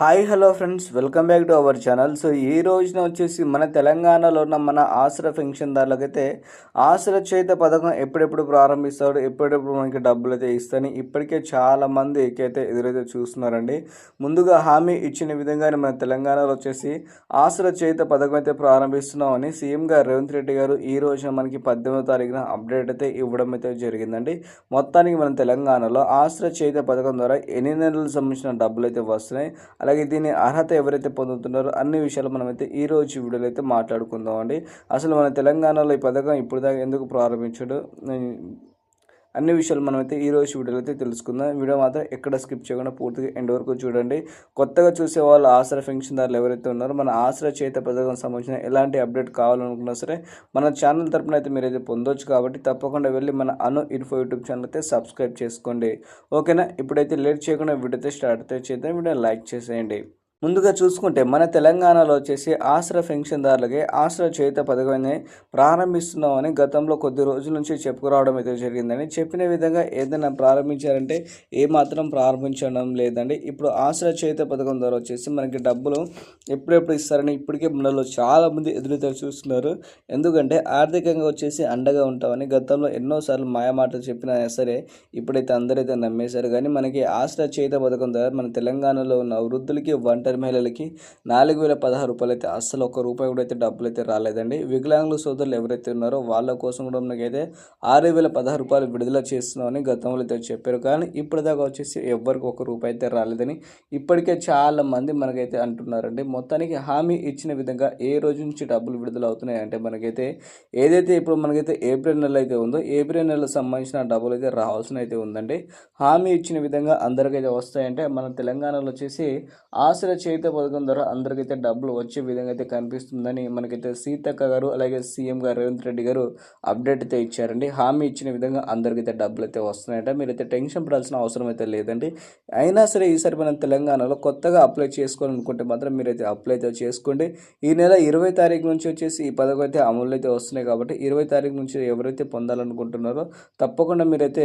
Hi hello friends. Welcome back to our channel. So ఈ రోజున వచ్చేసి మన తెలంగాణలో ఉన్న మన ఆసరా పెన్షన్దారులకైతే ఆసరా చేత పథకం ఎప్పుడెప్పుడు ప్రారంభిస్తాడు ఎప్పుడెప్పుడు మనకి డబ్బులు అయితే ఇస్తాని ఇప్పటికే చాలామంది ఎక్కైతే అయితే ఎదురైతే చూస్తున్నారండి. ముందుగా హామీ ఇచ్చిన విధంగానే మన తెలంగాణలో వచ్చేసి ఆసరా చేత పథకం అయితే ప్రారంభిస్తున్నామని సీఎం గారు రేవంత్ రెడ్డి గారు ఈ రోజున మనకి పద్దెనిమిదో తారీఖున అప్డేట్ అయితే ఇవ్వడం అయితే జరిగిందండి. మొత్తానికి మన తెలంగాణలో ఆసరా చేత పథకం ద్వారా ఎన్ని నెలలకు సంబంధించిన డబ్బులు అయితే వస్తున్నాయి అలాగే దీని అర్హత ఎవరైతే పొందుతున్నారో అన్ని విషయాలు మనమైతే ఈ రోజు వీడియోలో అయితే మాట్లాడుకుందాం అండి అసలు మన తెలంగాణలో ఈ పథకం ఇప్పుడు దాకా ఎందుకు ప్రారంభించడు అన్ని విషయాలు మనమైతే ఈ రోజు వీడియోలో అయితే తెలుసుకుందాం. వీడియో మాత్రం ఎక్కడ స్కిప్ చేయకుండా పూర్తిగా ఎండ్ వరకు చూడండి. కొత్తగా చూసే వాళ్ళు ఆసరా పెన్షన్దారులు ఎవరైతే ఉన్నారో మన ఆసరా చేత పథకం సంబంధించిన ఎలాంటి అప్డేట్ కావాలనుకున్నా సరే మన ఛానల్ తరపున అయితే మీరైతే పొందొచ్చు కాబట్టి తప్పకుండా వెళ్ళి మన అను ఇన్ఫో యూట్యూబ్ ఛానల్ అయితే సబ్స్క్రైబ్ చేసుకోండి. ఓకేనా? ఇప్పుడైతే లేట్ చేయకుండా వీడియో అయితే స్టార్ట్ అయితే చేద్దాం. వీడియో లైక్ చేసేయండి. ముందుగా చూసుకుంటే మన తెలంగాణలో వచ్చేసి ఆశ్ర పెన్షన్దారులకి ఆసరా చేత పథకాన్ని ప్రారంభిస్తున్నామని గతంలో కొద్ది రోజుల నుంచి చెప్పుకురావడం అయితే జరిగిందని చెప్పిన విధంగా ఏదైనా ప్రారంభించారంటే ఏమాత్రం ప్రారంభించడం లేదండి. ఇప్పుడు ఆసరా చేత పథకం ద్వారా వచ్చేసి మనకి డబ్బులు ఎప్పుడెప్పుడు ఇస్తారని ఇప్పటికే మనలో చాలామంది ఎదురుతో చూస్తున్నారు. ఎందుకంటే ఆర్థికంగా వచ్చేసి అండగా ఉంటామని గతంలో ఎన్నోసార్లు మాయమాటలు చెప్పినా సరే ఇప్పుడైతే అందరైతే నమ్మేశారు. కానీ మనకి ఆసరా చేత పథకం ద్వారా మన తెలంగాణలో ఉన్న వృద్ధులకి వంట ఒంటరి మహిళలకి నాలుగు వేల పదహారు రూపాయలు అయితే అస్సలు ఒక్క రూపాయి కూడా అయితే డబ్బులు అయితే రాలేదండి. వికలాంగుల సోదరులు ఎవరైతే ఉన్నారో వాళ్ళ కోసం కూడా మనకైతే ఆరు వేల పదహారు రూపాయలు విడుదల చేస్తున్నామని గతంలో అయితే చెప్పారు. కానీ ఇప్పటిదాకా వచ్చేసి ఎవరికి ఒక రూపాయి అయితే రాలేదని ఇప్పటికే చాలా మంది మనకైతే అంటున్నారండి. మొత్తానికి హామీ ఇచ్చిన విధంగా ఏ రోజు నుంచి డబ్బులు విడుదల అవుతున్నాయి అంటే మనకైతే ఏదైతే ఇప్పుడు మనకైతే ఏప్రిల్ నెల అయితే ఉందో ఏప్రిల్ నెలకు సంబంధించిన డబ్బులు అయితే రావాల్సిన అయితే ఉందండి. హామీ ఇచ్చిన విధంగా అందరికైతే వస్తాయంటే మన తెలంగాణలో వచ్చేసి ఆశ్ర చేత పథకం ద్వారా అందరికైతే డబ్బులు వచ్చే విధంగా అయితే కనిపిస్తుందని మనకైతే సీతక్క గారు అలాగే సీఎం గారు రేవంత్ రెడ్డి గారు అప్డేట్ అయితే ఇచ్చారండి. హామీ ఇచ్చిన విధంగా అందరికైతే డబ్బులు అయితే వస్తున్నాయట. మీరైతే టెన్షన్ పడాల్సిన అవసరం అయితే లేదండి. అయినా సరే ఈసారి మనం తెలంగాణలో కొత్తగా అప్లై చేసుకోవాలనుకుంటే మాత్రం మీరైతే అప్లై అయితే చేసుకోండి. ఈ నెల ఇరవై తారీఖు నుంచి వచ్చేసి ఈ పథకం అయితే అమలు అయితే వస్తున్నాయి కాబట్టి ఇరవై తారీఖు నుంచి ఎవరైతే పొందాలనుకుంటున్నారో తప్పకుండా మీరైతే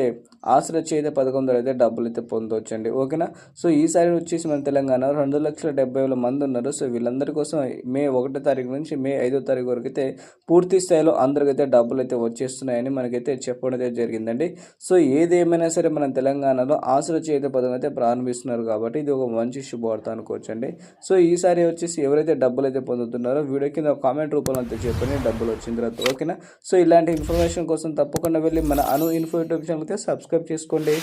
ఆశ్రయ చేత పథకం ద్వారా అయితే డబ్బులు అయితే పొందవచ్చండి ఓకేనా? సో ఈసారి వచ్చేసి మన తెలంగాణ రెండు లక్షల డెబ్బై వేల మంది ఉన్నారు. సో వీళ్ళందరి కోసం మే ఒకటో తారీఖు నుంచి మే ఐదో తారీఖు వరకు అయితే పూర్తి స్థాయిలో అందరికైతే డబ్బులు అయితే వచ్చేస్తున్నాయని మనకైతే చెప్పడం అయితే జరిగిందండి. సో ఏదేమైనా సరే మన తెలంగాణలో ఆసుల చేత పథకం అయితే ప్రారంభిస్తున్నారు కాబట్టి ఇది ఒక మంచి శుభవార్త అనుకోవచ్చండి. సో ఈసారి వచ్చేసి ఎవరైతే డబ్బులు అయితే పొందుతున్నారో వీడియో కింద కామెంట్ రూపంలో అయితే చెప్పండి డబ్బులు వచ్చిన తర్వాత ఓకేనా? సో ఇలాంటి ఇన్ఫర్మేషన్ కోసం తప్పకుండా వెళ్ళి మన అను ఇన్ఫో యూట్యూబ్ ఛానల్ అయితే సబ్స్క్రైబ్ చేసుకోండి.